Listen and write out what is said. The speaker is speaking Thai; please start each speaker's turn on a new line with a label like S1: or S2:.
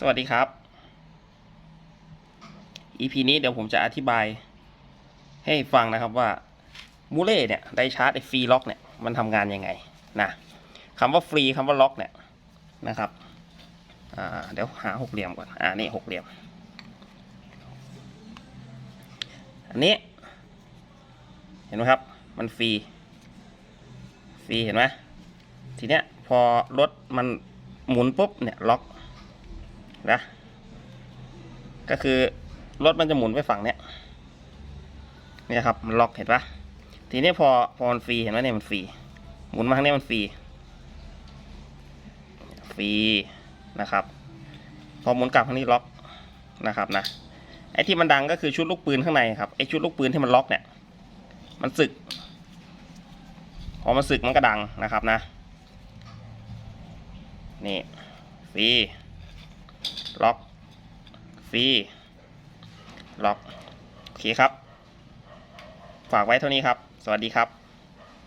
S1: สวัสดีครับ EP นี้เดี๋ยวผมจะอธิบาย ให้ฟังนะครับว่ามูเล่เนี่ยไดชาร์จไอฟรีล็อกเนี่ยมันทำงานยังไงนะคำว่าฟรีคำว่าล็อกเนี่ยนะครับเดี๋ยวหาหกเหลี่ยมก่อน อ่านี่หกเหลี่ยม อันนี้ เห็นไหมครับ มันฟรี ฟรีเห็นไหมทีเนี้ยพอรถมันหมุนปุ๊บเนี่ยล็อก นะ ก็คือรถมันจะหมุนไปฝั่งเนี้ยเนี่ยครับมันล็อกเห็นปะทีนี้พอพอมันฟรีเห็นไหมเนี่ยมันฟรีหมุนมาทางนี้มันฟรีฟรีนะครับ พอหมุนกลับทางนี้ล็อกนะครับนะไอ้ที่มันดังก็คือชุดลูกปืนข้างในครับไอ้ชุดลูกปืนที่มันล็อกเนี่ย มันสึก พอมันสึกมันก็ดังนะครับนะ นี่ฟรี ล็อกฟรีล็อกโอเคครับ ฝากไว้เท่านี้ครับ สวัสดีครับ